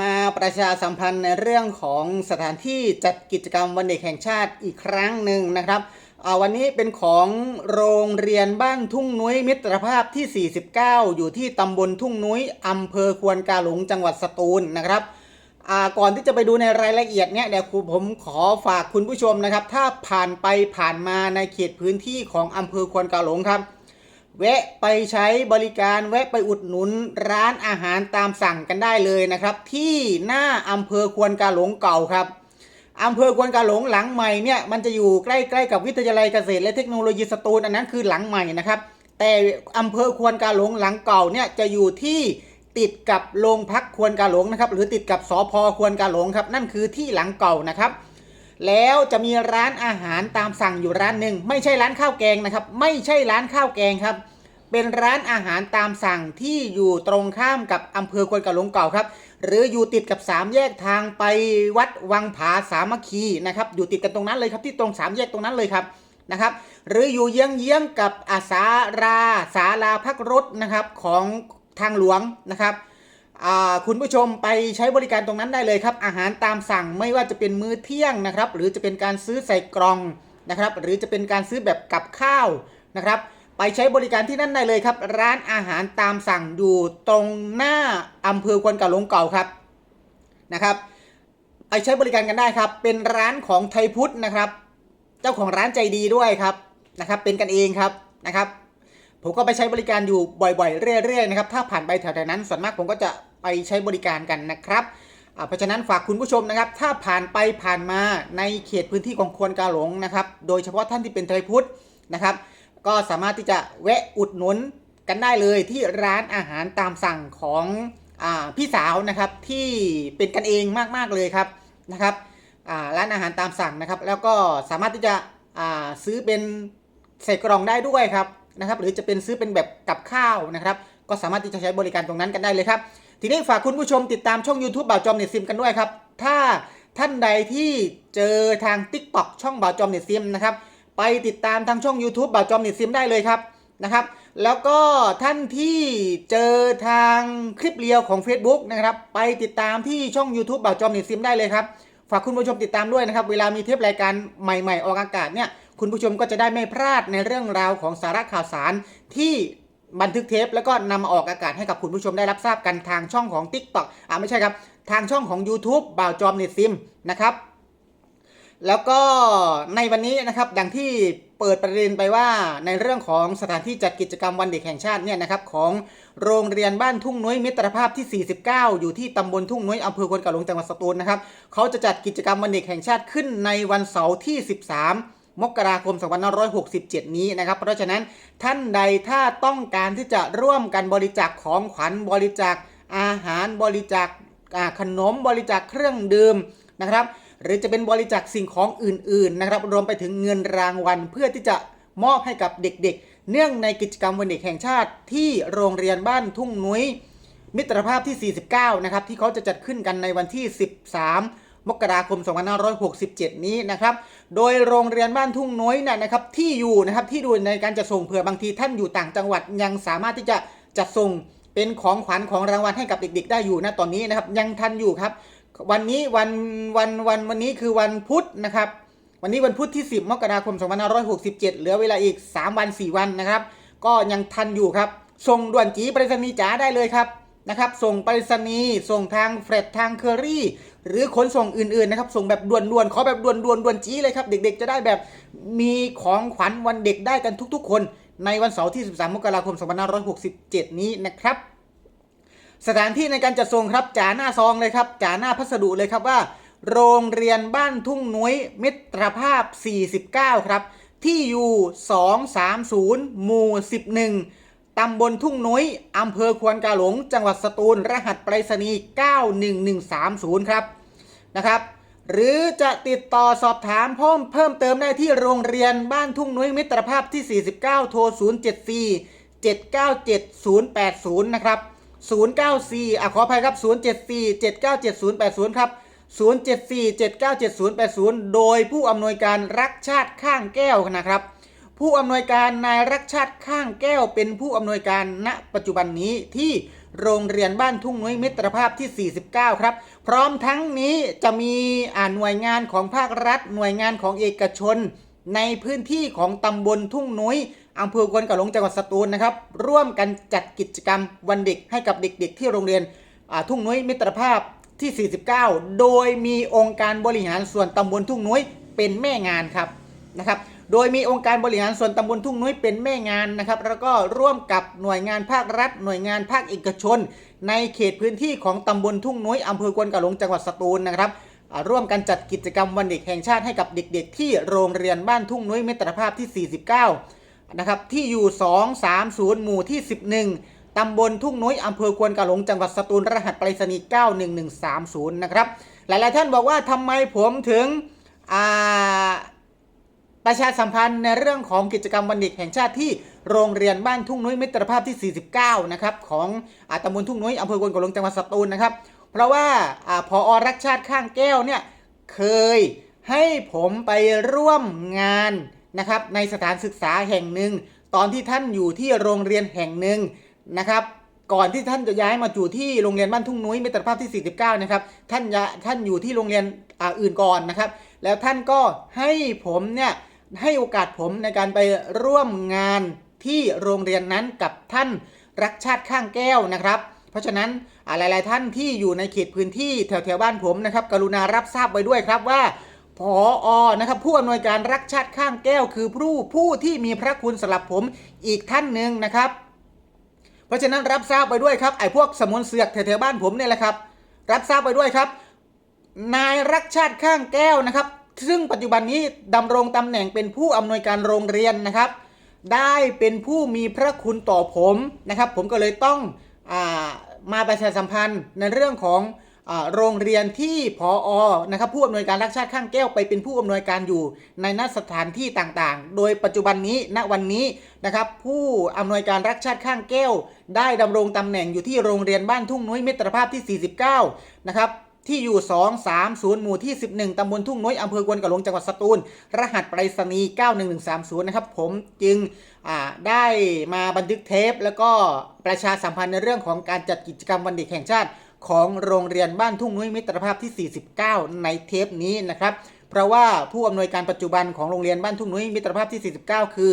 มาประชาสัมพันธ์ในเรื่องของสถานที่จัดกิจกรรมวันเด็กแห่งชาติอีกครั้งหนึ่งนะครับวันนี้เป็นของโรงเรียนบ้านทุ่งนุ้ยมิตรภาพที่ 49 อยู่ที่ตำบลทุ่งนุ้ยอำเภอควนกาหลงจังหวัดสตูลนะครับก่อนที่จะไปดูในรายละเอียดเนี่ยเดี๋ยวครูผมขอฝากคุณผู้ชมนะครับ ถ้าผ่านไปผ่านมาในเขตพื้นที่ของอำเภอควนกาหลงครับ แวะไปใช้บริการแวะไปอุดหนุนร้านอาหารตามสั่งกันได้เลยนะครับ ที่หน้าอำเภอควนกาหลงเก่าครับอำเภอควนกาหลงหลังใหม่เนี่ยมันจะอยู่ใกล้ๆกับวิทยาลัยเกษตรและเทคโนโลยีสตูลอันนั้นคือหลังใหม่นะครับ แต่อำเภอควนกาหลงหลังเก่าเนี่ยจะอยู่ที่ติดกับโรงพักควนกาหลงนะครับ หรือติดกับสพควนกาหลงครับ นั่นคือที่หลังเก่านะครับ แล้วจะมีร้านอาหารตามสั่งอยู่ร้านหนึ่งไม่ใช่ร้านข้าวแกงนะครับ ไม่ใช่ร้านข้าวแกงครับ เป็นร้านอาหารตามสั่งที่อยู่ตรงข้ามกับอำเภอควนกะหลงเก่าครับ หรืออยู่ติดกับสามแยกทางไปวัดวังผาสามัคคีนะครับ อยู่ติดกันตรงนั้นเลยครับที่ตรงสามแยกตรงนั้นเลยครับนะครับ หรืออยู่เยื้องเยื้องกับอาสาราศาลาพักรถนะครับของทางหลวงนะครับ คุณผู้ชมไปใช้บริการตรงนั้นได้เลยครับ อาหารตามสั่งไม่ว่าจะเป็นมื้อเที่ยงนะครับ หรือจะเป็นการซื้อใส่กล่องนะครับ หรือจะเป็นการซื้อแบบกับข้าวนะครับ ไปใช้บริการที่นั่นได้เลยครับ ร้านอาหารตามสั่งอยู่ตรงหน้าอำเภอควนกะหลงเก่าครับนะครับ ไปใช้บริการกันได้ครับ เป็นร้านของไทยพุทธนะครับ เจ้าของร้านใจดีด้วยครับนะครับ เป็นกันเองครับนะครับ ผมก็ไปใช้บริการอยู่บ่อยๆเรื่อยๆนะครับ ถ้าผ่านไปแถวๆนั้นส่วนมากผมก็จะ ไปใช้บริการกันนะครับเพราะฉะนั้นฝากคุณผู้ชมนะครับ ถ้าผ่านไปผ่านมาในเขตพื้นที่ของควนกาหลงนะครับ โดยเฉพาะท่านที่เป็นไทยพุทธนะครับ ก็สามารถที่จะแวะอุดหนุนกันได้เลยที่ร้านอาหารตามสั่งของอพี่สาวนะครับที่เป็นกันเองมากๆเลยครับนะครับร้านอาหารตามสั่งนะครับ แล้วก็สามารถที่จะซื้อเป็นใส่กล่องได้ด้วยครับนะครับ หรือจะเป็นซื้อเป็นแบบกับข้าวนะครับ ก็สามารถที่จะใช้บริการตรงนั้นกันได้เลยครับ ทีนี้ฝากคุณผู้ชมติดตามช่อง YouTube บ่าวจอมเน็ตซิมกันด้วยครับ ถ้าท่านใดที่เจอทาง TikTok ช่องบ่าวจอมเน็ตซิมนะครับไปติดตามทางช่อง YouTube บ่าวจอมเน็ตซิมได้เลยครับนะครับ แล้วก็ท่านที่เจอทางคลิปเรียวของ Facebook นะครับ ไปติดตามที่ช่อง YouTube บ่าวจอมเน็ตซิมได้เลยครับฝากคุณผู้ชมติดตามด้วยนะครับ เวลามีเทปรายการใหม่ ๆ ออกอากาศเนี่ย คุณผู้ชมก็จะได้ไม่พลาดในเรื่องราวของสาระข่าวสารที่ บันทึกเทปแล้วก็นำมาออกอากาศให้กับคุณผู้ชมได้รับทราบกันทางช่องของ TikTok อ่าไม่ใช่ครับ ทางช่องของ YouTube บ่าวจอมเน็ตซิมนะครับ แล้วก็ในวันนี้นะครับดังที่เปิดประเด็นไปว่าในเรื่องของสถานที่จัดกิจกรรมวันเด็กแห่งชาติเนี่ยนะครับของโรงเรียนบ้านทุ่งนุ้ยมิตรภาพที่ 49 อยู่ที่ตำบลทุ่งนุ้ยอำเภอควนกะหลงจังหวัดสตูลนะครับเขาจะจัดกิจกรรมวันเด็กแห่งชาติขึ้นในวันเสาร์ที่ 13 มกราคม 2567 นี้นะครับ เพราะฉะนั้นท่านใดถ้าต้องการที่จะร่วมกันบริจาคของขวัญบริจาคอาหารบริจาคขนมบริจาคเครื่องดื่มนะครับ หรือจะเป็นบริจาคสิ่งของอื่น ๆ นะครับ รวมไปถึงเงินรางวัลเพื่อที่จะมอบให้กับเด็ก ๆ เนื่องในกิจกรรมวันเด็กแห่งชาติที่โรงเรียนบ้านทุ่งนุ้ยมิตรภาพที่ 49 นะครับ ที่เขาจะจัดขึ้นกันในวันที่ 13 มกราคม 2567 นี้นะครับ โดยโรงเรียนบ้านทุ่งน้อยนะนะครับที่อยู่นะครับที่ดูในการจะส่งเผื่อบางทีท่านอยู่ต่างจังหวัดยังสามารถที่จะจัดส่งเป็นของขวัญของรางวัลให้กับเด็ก ๆ ได้อยู่นะตอนนี้นะครับยังทันอยู่ครับ วันนี้วันวันวันวันนี้คือวันพุธนะครับวันนี้วันพุธที่ 10 มกราคม 2567 เหลือเวลาอีก 3 วัน 4 วันนะครับ ก็ยังทันอยู่ครับ ส่งด่วนจีไปรษณีย์จ๋าได้เลยครับ นะครับส่งไปรษณีย์ส่งทางเฟรดทางเคอรี่ หรือขนส่งอื่นๆนะครับส่งแบบด่วนๆขอแบบด่วนๆด่วนจี้เลยครับเด็กๆ จะได้แบบมีของขวัญวันเด็กได้กันทุกๆ คน ในวันเสาร์ที่ 13 มกราคม 2567 นี้นะครับ สถานที่ในการจัดส่งครับจ่าหน้าซองเลยครับจ่าหน้าพัสดุเลยครับว่า โรงเรียนบ้านทุ่งนุ้ยมิตรภาพ 49 ครับที่อยู่ 230หมู่11 ตำบลทุ่งนุ้ยอำเภอควนกาหลง จังหวัดสตูล รหัสไปรษณีย์ 91130 ครับ นะครับ หรือจะติดต่อสอบถามเพิ่มเพิ่มเติมได้ที่โรงเรียนบ้านทุ่งนุ้ยมิตรภาพที่ 49 โทร 074 797 080 นะครับ 094อะขออภัยครับ 074 797 080 ครับ 074 797 080 โดยผู้อำนวยการรักชาติข้างแก้วนะครับ ผู้อำนวยการนายรักชาติข้างแก้วเป็นผู้อำนวยการณ ปัจจุบันนี้ที่โรงเรียนบ้านทุ่งนุ้ยมิตรภาพที่ 49 ครับ พร้อมทั้งนี้จะมีอ่าหน่วยงานของภาครัฐ หน่วยงานของเอกชน ในพื้นที่ของตำบลทุ่งนุ้ยอำเภอควนกะหลงจังหวัดสตูลนะครับ ร่วมกันจัดกิจกรรมวันเด็กให้กับเด็กๆ ที่โรงเรียนทุ่งนุ้ยมิตรภาพที่ 49 โดยมีองค์การบริหารส่วนตำบลทุ่งนุ้ยเป็นแม่งานครับนะครับ โดยมีองค์การบริหารส่วนตำบลทุ่งนุ้ยเป็นแม่งานนะครับแล้วก็ร่วมกับหน่วยงานภาครัฐ หน่วยงานภาคเอกชน ในเขตพื้นที่ของตำบลทุ่งนุ้ยอำเภอควนกะหลงจังหวัดสตูลนะครับร่วมกันจัดกิจกรรมวันเด็กแห่งชาติให้กับเด็กๆ ที่โรงเรียนบ้านทุ่งนุ้ยมิตรภาพที่ 49 นะครับ ที่อยู่ 230 หมู่ที่ 11 ตำบลทุ่งนุ้ยอำเภอควนกะหลงจังหวัดสตูลรหัสไปรษณีย์91130 นะครับ หลายๆท่านบอกว่าทำไมผมถึงอ่า ประชาสัมพันธ์ในเรื่องของกิจกรรมวันเด็กแห่งชาติที่โรงเรียนบ้านทุ่งนุ้ยมิตรภาพที่ 49 นะครับของอาตำบลทุ่งนุ้ยอำเภอควนกลงจังหวัดสตูลนะครับ เพราะว่าอพอรักชาติข้างแก้วเนี่ยเคยให้ผมไปร่วมงานนะครับในสถานศึกษาแห่งหนึ่ง ตอนที่ท่านอยู่ที่โรงเรียนแห่งหนึ่งนะครับ ก่อนที่ท่านจะย้ายมาอยู่ที่โรงเรียนบ้านทุ่งนุ้ยมิตรภาพที่ 49 นะครับท่านท่านอยู่ที่โรงเรียนออื่นก่อนนะครับ แล้วท่านก็ให้ผมเนี่ย ให้โอกาสผมในการไปร่วมงานที่โรงเรียนนั้นกับท่านรักชาติข้างแก้วนะครับ เพราะฉะนั้นอ่าหลาย ๆ ท่านที่อยู่ในเขตพื้นที่แถว ๆ บ้านผมนะครับ กรุณารับทราบไว้ด้วยครับว่าพออนะครับผู้อำนวยการรักชาติข้างแก้ว คือผู้ผู้ที่มีพระคุณสำหรับผมอีกท่านหนึ่งนะครับ เพราะฉะนั้นรับทราบไปด้วยครับไอ้พวกสมุนเสือกแถวๆบ้านผมเนี่ยแหละครับ รับทราบไปด้วยครับ นายรักชาติข้างแก้วนะครับ ซึ่งปัจจุบันนี้ดำรงตำแหน่งเป็นผู้อำนวยการโรงเรียนนะครับ ได้เป็นผู้มีพระคุณต่อผมนะครับ ผมก็เลยต้องอามาประชาสัมพันธ์ในเรื่องของอาโรงเรียนที่พออนะครับผู้อำนวยการรักชาติข้างแก้วไปเป็นผู้อำนวยการอยู่ในนสถานที่ต่างๆ โดยปัจจุบันนี้ณวันนี้นะครับ ผู้อำนวยการรักชาติข้างแก้ว ได้ดำรงตำแหน่งอยู่ที่โรงเรียนบ้านทุ่งนุ้ยมิตรภาพที่ 49 นะครับ ที่อยู่ 230 หมู่ที่ 11 ตำบลทุ่งน้อยอำเภอควนกะหลงจังหวัดสตูล รหัสไปรษณีย์91130 นะครับ ผมจึงได้มาบันทึกเทป แล้วก็ประชาสัมพันธ์ในเรื่องของการจัดกิจกรรมวันเด็กแห่งชาติ ของโรงเรียนบ้านทุ่งนุ้ยมิตรภาพที่ 49 ในเทปนี้นะครับ เพราะว่าผู้อำนวยการปัจจุบันของโรงเรียนบ้านทุ่งนุ้ยมิตรภาพที่ 49 คือ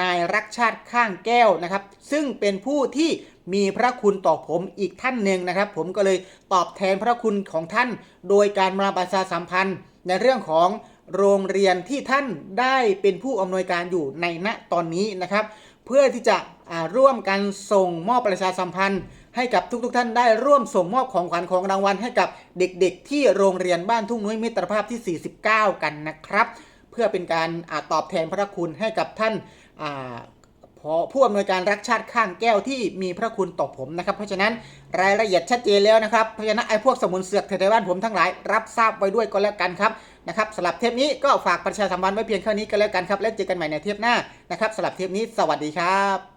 นายรักชาติข้างแก้วนะครับ ซึ่งเป็นผู้ที่มีพระคุณต่อผมอีกท่านหนึ่งนะครับ ผมก็เลยตอบแทนพระคุณของท่าน โดยการมาประชาสัมพันธ์ ในเรื่องของโรงเรียนที่ท่านได้เป็นผู้อำนวยการอยู่ในณตอนนี้นะครับ เพื่อที่จะร่วมกันส่งมอบประชาสัมพันธ์ ให้กับทุกๆทท่านได้ร่วมส่งมอบของขวัญของรางวัลให้กับเด็กๆ ที่โรงเรียนบ้านทุ่งนุ้ยมิตรภาพที่ 49 กันนะครับ เพื่อเป็นการอาตอบแทนพระคุณให้กับท่านผู้อำนวยการรักชาติข้างแก้วที่มีพระคุณต่อผมนะครับ เพราะฉะนั้นรายละเอียดชัดเจนแล้วนะครับเพราะฉะนั้นไอ้พวกสมุนเสือกแถวๆบ้านผมทั้งหลายรับทราบไว้ด้วยก็แล้วกันครับนะครับสำหรับเทปนี้ก็ฝากประชาสัมพันธ์ไว้เพียงแค่นี้ก็แล้วกันครับ แล้วเจอกันใหม่ในเทปหน้านะครับสำหรับเทปนี้สวัสดีครับ